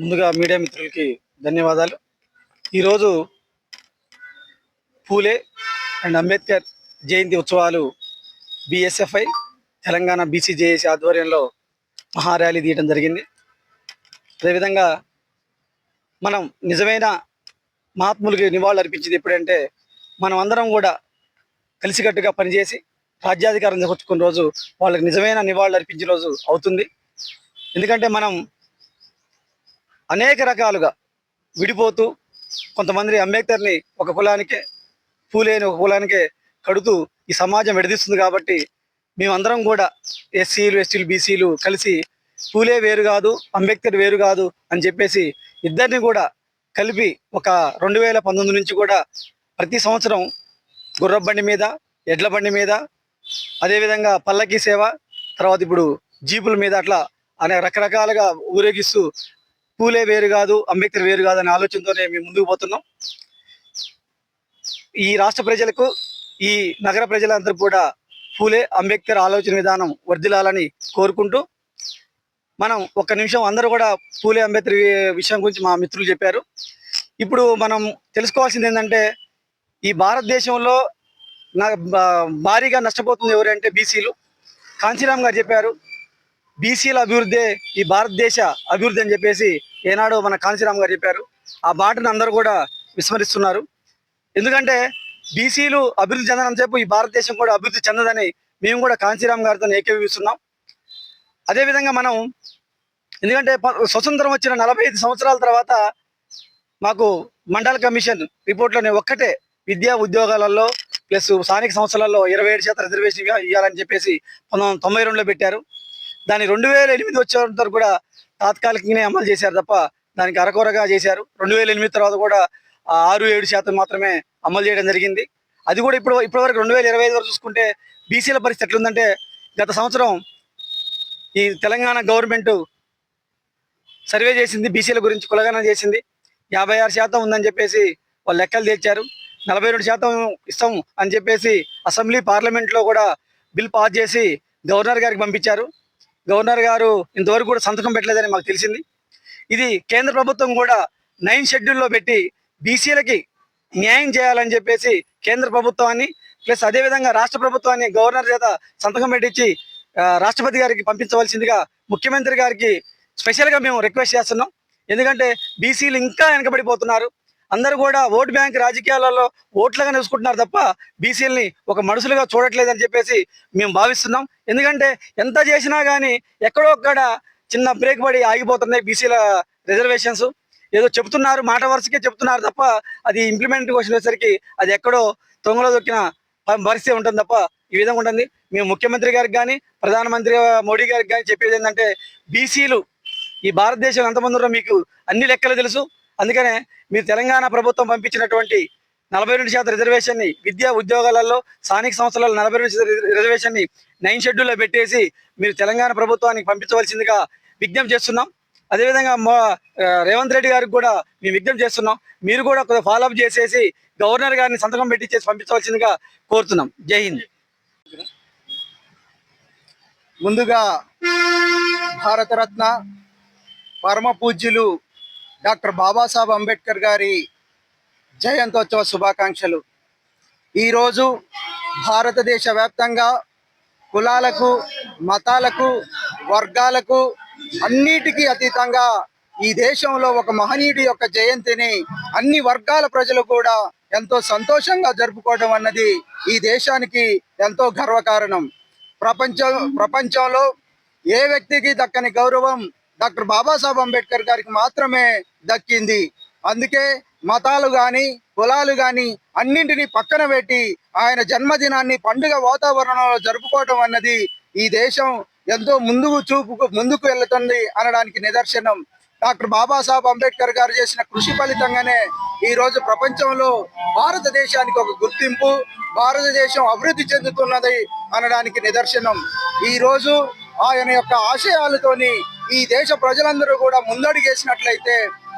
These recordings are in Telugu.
ముందుగా మీడియా మిత్రులకి ధన్యవాదాలు. ఈరోజు పూలే అండ్ అంబేద్కర్ జయంతి ఉత్సవాలు బిఎస్ఎఫ్ఐ తెలంగాణ బీసీజేఏసీ ఆధ్వర్యంలో మహార్యాలీ తీయడం జరిగింది. అదేవిధంగా మనం నిజమైన మహాత్ములకి నివాళులు అర్పించింది ఎప్పుడంటే మనం అందరం కూడా కలిసికట్టుగా పనిచేసి రాజ్యాధికారం చేపట్టుకున్న రోజు వాళ్ళకి నిజమైన నివాళులు అర్పించే రోజు అవుతుంది. ఎందుకంటే మనం అనేక రకాలుగా విడిపోతూ కొంతమంది అంబేద్కర్ని ఒక కులానికే పూలేని ఒక కులానికే కడుతూ ఈ సమాజం విడదీస్తుంది కాబట్టి మేమందరం కూడా ఎస్సీలు ఎస్టీలు బీసీలు కలిసి పూలే వేరు కాదు అంబేద్కర్ వేరు కాదు అని చెప్పేసి ఇద్దరిని కూడా కలిపి ఒక రెండు వేల పంతొమ్మిది నుంచి కూడా ప్రతి సంవత్సరం గుర్రబండి మీద ఎడ్ల బండి మీద అదేవిధంగా పల్లకీ సేవ తర్వాత ఇప్పుడు జీపుల మీద అట్లా అనే రకరకాలుగా ఊరేగిస్తూ పూలే వేరు కాదు అంబేద్కర్ వేరు కాదు అనే ఆలోచనతోనే మేము ముందుకు పోతున్నాం. ఈ రాష్ట్ర ప్రజలకు ఈ నగర ప్రజలందరూ కూడా పూలే అంబేద్కర్ ఆలోచన విధానం వర్ధిల్లాలని కోరుకుంటూ మనం ఒక్క నిమిషం అందరూ కూడా పూలే అంబేద్కర్ విషయం గురించి మా మిత్రులు చెప్పారు. ఇప్పుడు మనం తెలుసుకోవాల్సింది ఏంటంటే ఈ భారతదేశంలో నా భారీగా నష్టపోతుంది ఎవరంటే బీసీలు. కాంచీరామ్ గారు చెప్పారు బీసీల అభివృద్ధి ఈ భారతదేశ అభివృద్ధి అని చెప్పేసి ఏనాడు మన కాంశీరామ్ గారు చెప్పారు. ఆ బాటను అందరూ కూడా విస్మరిస్తున్నారు. ఎందుకంటే బీసీలు అభివృద్ధి చెందనంతసేపు ఈ భారతదేశం కూడా అభివృద్ధి చెందదని మేము కూడా కాంశీరామ్ గారితో ఏకీభవిస్తున్నాం. అదేవిధంగా మనం ఎందుకంటే స్వతంత్రం వచ్చిన నలభై ఐదు సంవత్సరాల తర్వాత మాకు మండల కమిషన్ రిపోర్ట్లోనే ఒక్కటే విద్యా ఉద్యోగాలలో ప్లస్ స్థానిక సంస్థలలో ఇరవై ఏడు శాతం రిజర్వేషన్ ఇవ్వాలని చెప్పేసి పంతొమ్మిది వందల తొంభై రెండులో పెట్టారు. దాన్ని రెండు వేల ఎనిమిది వచ్చేంత కూడా తాత్కాలికంగానే అమలు చేశారు తప్ప దానికి అరకొరగా చేశారు. రెండు వేల ఎనిమిది తర్వాత కూడా ఆరు ఏడు శాతం మాత్రమే అమలు చేయడం జరిగింది. అది కూడా ఇప్పుడు ఇప్పటివరకు రెండు వేల ఇరవై ఐదు వరకు చూసుకుంటే బీసీల పరిస్థితి ఎట్లుందంటే గత సంవత్సరం ఈ తెలంగాణ గవర్నమెంట్ సర్వే చేసింది బీసీల గురించి కులగణన చేసింది. యాభై ఆరు శాతం ఉందని చెప్పేసి వాళ్ళు లెక్కలు తెచ్చారు నలభై రెండు శాతం ఇస్తాం అని చెప్పేసి అసెంబ్లీ పార్లమెంట్లో కూడా బిల్ పాస్ చేసి గవర్నర్ గారికి పంపించారు. గవర్నర్ గారు ఇంతవరకు కూడా సంతకం పెట్టలేదని మాకు తెలిసింది. ఇది కేంద్ర ప్రభుత్వం కూడా నైన్ షెడ్యూల్లో పెట్టి బీసీలకి న్యాయం చేయాలని చెప్పేసి కేంద్ర ప్రభుత్వాన్ని ప్లస్ అదేవిధంగా రాష్ట్ర ప్రభుత్వాన్ని గవర్నర్ చేత సంతకం పెట్టించి రాష్ట్రపతి గారికి పంపించవలసిందిగా ముఖ్యమంత్రి గారికి స్పెషల్గా మేము రిక్వెస్ట్ చేస్తున్నాం. ఎందుకంటే బీసీలు ఇంకా వెనకబడిపోతున్నారు. అందరూ కూడా ఓటు బ్యాంక్ రాజకీయాలలో ఓట్లుగా నిలుసుకుంటున్నారు తప్ప బీసీలని ఒక మనుషులుగా చూడట్లేదని చెప్పేసి మేము భావిస్తున్నాం. ఎందుకంటే ఎంత చేసినా కానీ ఎక్కడో ఒక్కడ చిన్న బ్రేక్ పడి ఆగిపోతున్నాయి బీసీల రిజర్వేషన్స్. ఏదో చెప్తున్నారు మాట వరుసకే చెప్తున్నారు తప్ప అది ఇంప్లిమెంట్ వచ్చేసరికి అది ఎక్కడో తొంగలో దొక్కిన పరిస్థితి ఉంటుంది తప్ప ఈ విధంగా ఉంటుంది. మేము ముఖ్యమంత్రి గారికి కానీ ప్రధానమంత్రి మోడీ గారికి కానీ చెప్పేది ఏంటంటే బీసీలు ఈ భారతదేశం ఎంతమంది ఉన్నారో మీకు అన్ని లెక్కలు తెలుసు. అందుకనే మీరు తెలంగాణ ప్రభుత్వం పంపించినటువంటి నలభై రెండు శాతం రిజర్వేషన్ని విద్యా ఉద్యోగాలలో స్థానిక సంస్థలలో నలభై రెండు శాతం రిజర్వేషన్ని నైన్ షెడ్యూల్లో పెట్టేసి మీరు తెలంగాణ ప్రభుత్వానికి పంపించవలసిందిగా విజ్ఞప్తి చేస్తున్నాం. అదేవిధంగా మా రేవంత్ రెడ్డి గారికి కూడా మేము విజ్ఞప్తి చేస్తున్నాం. మీరు కూడా కొద్దిగా ఫాలోఅప్ చేసేసి గవర్నర్ గారిని సంతకం పెట్టించేసి పంపించవలసిందిగా కోరుతున్నాం. జై హింద్. ముందుగా భారతరత్న పరమ పూజ్యులు డాక్టర్ బాబాసాహెబ్ అంబేద్కర్ గారి జయంతోత్సవ శుభాకాంక్షలు. ఈరోజు భారతదేశ వ్యాప్తంగా కులాలకు మతాలకు వర్గాలకు అన్నిటికీ అతీతంగా ఈ దేశంలో ఒక మహనీయుడి యొక్క జయంతిని అన్ని వర్గాల ప్రజలు కూడా ఎంతో సంతోషంగా జరుపుకోవడం అన్నది ఈ దేశానికి ఎంతో గర్వకారణం. ప్రపంచం ప్రపంచంలో ఏ వ్యక్తికి దక్కని గౌరవం డాక్టర్ బాబాసాహెబ్ అంబేద్కర్ గారికి మాత్రమే దక్కింది. అందుకే మతాలు గాని కులాలు గాని అన్నింటినీ పక్కన పెట్టి ఆయన జన్మదినాన్ని పండుగ వాతావరణంలో జరుపుకోవటం అన్నది ఈ దేశం ఎంతో ముందుకు చూపు ముందుకు వెళ్తుంది అనడానికి నిదర్శనం. డాక్టర్ బాబాసాహెబ్ అంబేద్కర్ గారు చేసిన కృషి ఫలితంగానే ఈ రోజు ప్రపంచంలో భారతదేశానికి ఒక గుర్తింపు భారతదేశం అభివృద్ధి చెందుతున్నది అనడానికి నిదర్శనం. ఈ రోజు ఆయన యొక్క ఆశయాలతోని ఈ దేశ ప్రజలందరూ కూడా ముందడుగేసినట్లయితే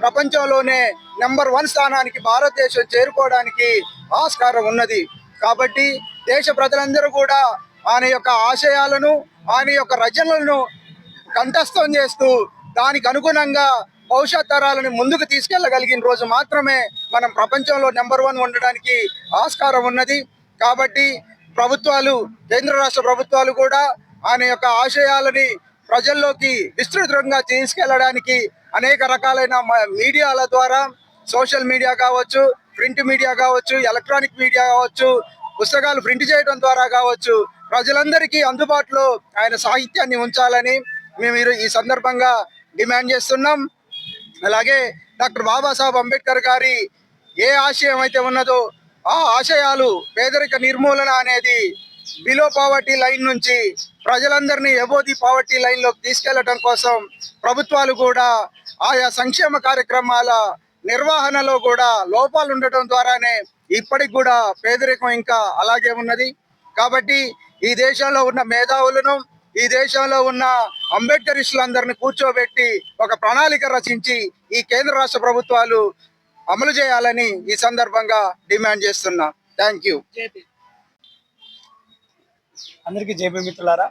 ప్రపంచంలోనే నెంబర్ వన్ స్థానానికి భారతదేశం చేరుకోవడానికి ఆస్కారం ఉన్నది. కాబట్టి దేశ ప్రజలందరూ కూడా ఆయన యొక్క ఆశయాలను ఆయన యొక్క రచనలను కంఠస్థం చేస్తూ దానికి అనుగుణంగా భవిష్యత్ తరాలను ముందుకు తీసుకెళ్ళగలిగిన రోజు మాత్రమే మనం ప్రపంచంలో నెంబర్ వన్ ఉండడానికి ఆస్కారం ఉన్నది. కాబట్టి ప్రభుత్వాలు కేంద్ర రాష్ట్ర ప్రభుత్వాలు కూడా ఆయన యొక్క ఆశయాలని ప్రజల్లోకి విస్తృతంగా తీసుకెళ్ళడానికి అనేక రకాలైన మ- మీడియాల ద్వారా సోషల్ మీడియా కావచ్చు ప్రింట్ మీడియా కావచ్చు ఎలక్ట్రానిక్ మీడియా కావచ్చు పుస్తకాలు ప్రింట్ చేయడం ద్వారా కావచ్చు ప్రజలందరికీ అందుబాటులో ఆయన సాహిత్యాన్ని ఉంచాలని మేము ఈ సందర్భంగా డిమాండ్ చేస్తున్నాం. అలాగే డాక్టర్ బాబాసాహెబ్ అంబేద్కర్ గారి ఏ ఆశయం అయితే ఉన్నదో ఆ ఆశయాలు పేదరిక నిర్మూలన అనేది బిలో పావర్టీ లైన్ నుంచి ప్రజలందరినీ ఎబోది పావర్టీ లైన్లోకి తీసుకెళ్ళడం కోసం ప్రభుత్వాలు కూడా ఆయా సంక్షేమ కార్యక్రమాల నిర్వహణలో కూడా లోపాలు ఉండటం ద్వారానే ఇప్పటికి కూడా పేదరికం ఇంకా అలాగే ఉన్నది. కాబట్టి ఈ దేశంలో ఉన్న మేధావులను ఈ దేశంలో ఉన్న అంబేద్కరిస్టులందరిని కూర్చోబెట్టి ఒక ప్రణాళిక రచించి ఈ కేంద్ర రాష్ట్ర ప్రభుత్వాలు అమలు చేయాలని ఈ సందర్భంగా డిమాండ్ చేస్తున్నా. Thank you. అందరికీ జేపీ మిత్రులారా.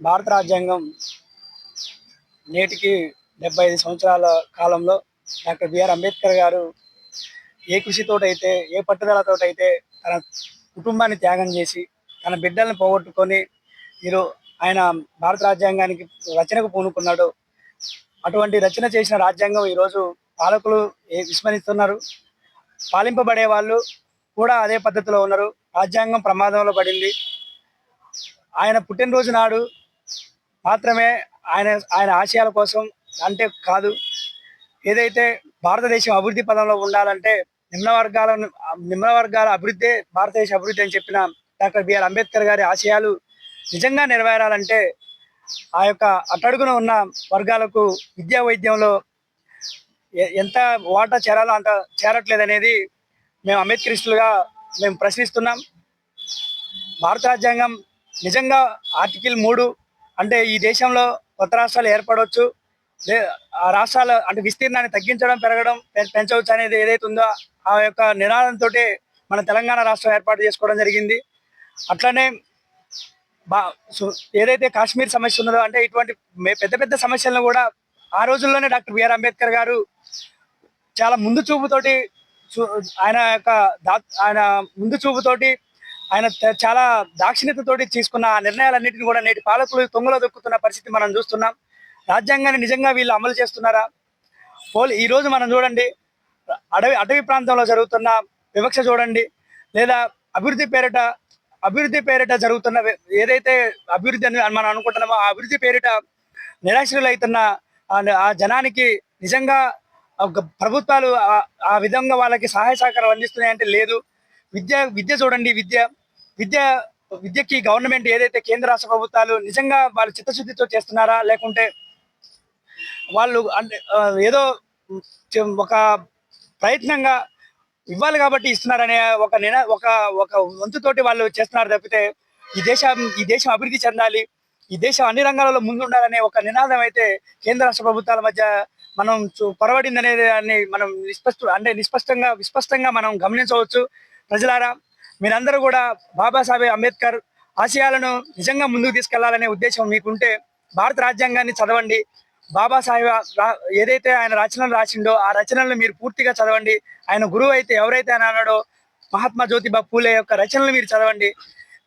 భారత రాజ్యాంగం నేటికి డెబ్బై ఐదు సంవత్సరాల కాలంలో డాక్టర్ బిఆర్ అంబేద్కర్ గారు ఏ కృషితోటైతే ఏ పట్టుదలతోటైతే తన కుటుంబాన్ని త్యాగం చేసి తన బిడ్డల్ని పోగొట్టుకొని మీరు ఆయన భారత రాజ్యాంగానికి రచనకు పూనుకున్నాడు అటువంటి రచన చేసిన రాజ్యాంగం ఈరోజు పాలకులు ఏ విస్మరిస్తున్నారు. పాలింపబడే వాళ్ళు కూడా అదే పద్ధతిలో ఉన్నారు. రాజ్యాంగం ప్రమాదంలో పడింది. ఆయన పుట్టినరోజు నాడు మాత్రమే ఆయన ఆయన ఆశయాల కోసం అంటే కాదు ఏదైతే భారతదేశం అభివృద్ధి పదంలో ఉండాలంటే నిమ్న వర్గాల నిమ్న వర్గాల అభివృద్ధి భారతదేశ అభివృద్ధి అని చెప్పిన డాక్టర్ బిఆర్ అంబేద్కర్ గారి ఆశయాలు నిజంగా నెరవేరాలంటే ఆ యొక్క అట్టడుగున ఉన్న వర్గాలకు విద్యా వైద్యంలో ఎంత వాటా చేరాలో అంత చేరట్లేదు అనేది మేము అంబేద్కరిస్టులుగా మేము ప్రశ్నిస్తున్నాం. భారత రాజ్యాంగం నిజంగా ఆర్టికల్ మూడు అంటే ఈ దేశంలో కొత్త రాష్ట్రాలు ఏర్పడవచ్చు. ఆ రాష్ట్రాల అంటే విస్తీర్ణాన్ని తగ్గించడం పెరగడం పెంచవచ్చు అనేది ఏదైతే ఉందో ఆ యొక్క నినాదంతో మన తెలంగాణ రాష్ట్రం ఏర్పాటు చేసుకోవడం జరిగింది. అట్లనే బా ఏదైతే కాశ్మీర్ సమస్య ఉన్నదో అంటే ఇటువంటి మే- పెద్ద పెద్ద సమస్యలను కూడా ఆ రోజుల్లోనే డాక్టర్ బిఆర్ అంబేద్కర్ గారు చాలా ముందు చూపుతోటి ఆయన యొక్క దా ఆయన ముందు చూపుతోటి ఆయన చాలా దాక్షిణ్యతతోటి తీసుకున్న ఆ నిర్ణయాలన్నింటినీ కూడా నేటి పాలకులు తొంగలో దొక్కుతున్న పరిస్థితి మనం చూస్తున్నాం. రాజ్యాంగాన్ని నిజంగా వీళ్ళు అమలు చేస్తున్నారా? పోల్ ఈ రోజు మనం చూడండి అడవి అటవీ ప్రాంతంలో జరుగుతున్న వివక్ష చూడండి లేదా అభివృద్ధి పేరిట అభివృద్ధి పేరిట జరుగుతున్న ఏదైతే అభివృద్ధి అని మనం అనుకుంటున్నామో ఆ అభివృద్ధి పేరిట నిరాశ్రులైతున్న ఆ- ఆ జనానికి నిజంగా ప్రభుత్వాలు ఆ- విధంగా వాళ్ళకి సహాయ సహకారం అందిస్తున్నాయంటే లేదు. విద్య విద్య చూడండి విద్య విద్య విద్యకి గవర్నమెంట్ ఏదైతే కేంద్ర రాష్ట్ర ప్రభుత్వాలు నిజంగా వాళ్ళు చిత్తశుద్ధితో చేస్తున్నారా? లేకుంటే వాళ్ళు ఏదో ఒక ప్రయత్నంగా ఇవ్వాలి కాబట్టి ఇస్తున్నారనే ఒక నిన ఒక ఒక వంతుతోటి వాళ్ళు చేస్తున్నారు తప్పితే ఈ దేశం ఈ దేశం అభివృద్ధి చెందాలి ఈ దేశం అన్ని రంగాలలో ముందుండాలనే ఒక నినాదం అయితే కేంద్ర రాష్ట్ర ప్రభుత్వాల మధ్య మనం పొరబడింది అనేది మనం నిస్పష్ట అంటే నిస్పష్టంగా విస్పష్టంగా మనం గమనించవచ్చు. ప్రజలారా మీరందరూ కూడా బాబాసాహెబ్ అంబేద్కర్ ఆశయాలను నిజంగా ముందుకు తీసుకెళ్ళాలనే ఉద్దేశం మీకుంటే భారత రాజ్యాంగాన్ని చదవండి. బాబాసాహెబ్ ఏదైతే ఆయన రచనలు రాసిండో ఆ రచనలను మీరు పూర్తిగా చదవండి. ఆయన గురువు అయితే ఎవరైతే ఆయన అన్నాడో మహాత్మా జ్యోతిబా పూలే యొక్క రచనలు మీరు చదవండి.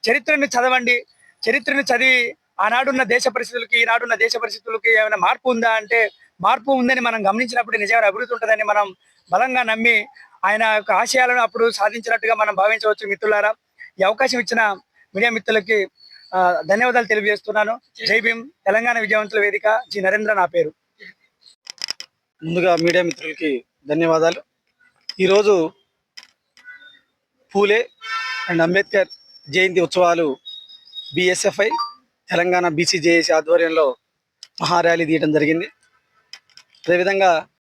చరిత్రను చదవండి. చరిత్రను చదివి ఆనాడున్న దేశ పరిస్థితులకి ఈనాడున్న దేశ పరిస్థితులకి ఏమైనా మార్పు ఉందా అంటే మార్పు ఉందని మనం గమనించినప్పుడు నిజమైన అభివృద్ధి ఉంటుందని మనం బలంగా నమ్మి ఆయన యొక్క ఆశయాలను అప్పుడు సాధించినట్టుగా మనం భావించవచ్చు మిత్రులారా. ఈ అవకాశం ఇచ్చిన మీడియా మిత్రులకి ధన్యవాదాలు తెలియజేస్తున్నాను. జై భీమ్ తెలంగాణ విజయవంతుల వేదిక. జి. నరేంద్ర నా పేరు. ముందుగా మీడియా మిత్రులకి ధన్యవాదాలు. ఈరోజు పూలే అండ్ అంబేద్కర్ జయంతి ఉత్సవాలు బిఎస్ఎఫ్ఐ తెలంగాణ బీసీజేఏసీ ఆధ్వర్యంలో మహార్యాలీ తీయడం జరిగింది. అదేవిధంగా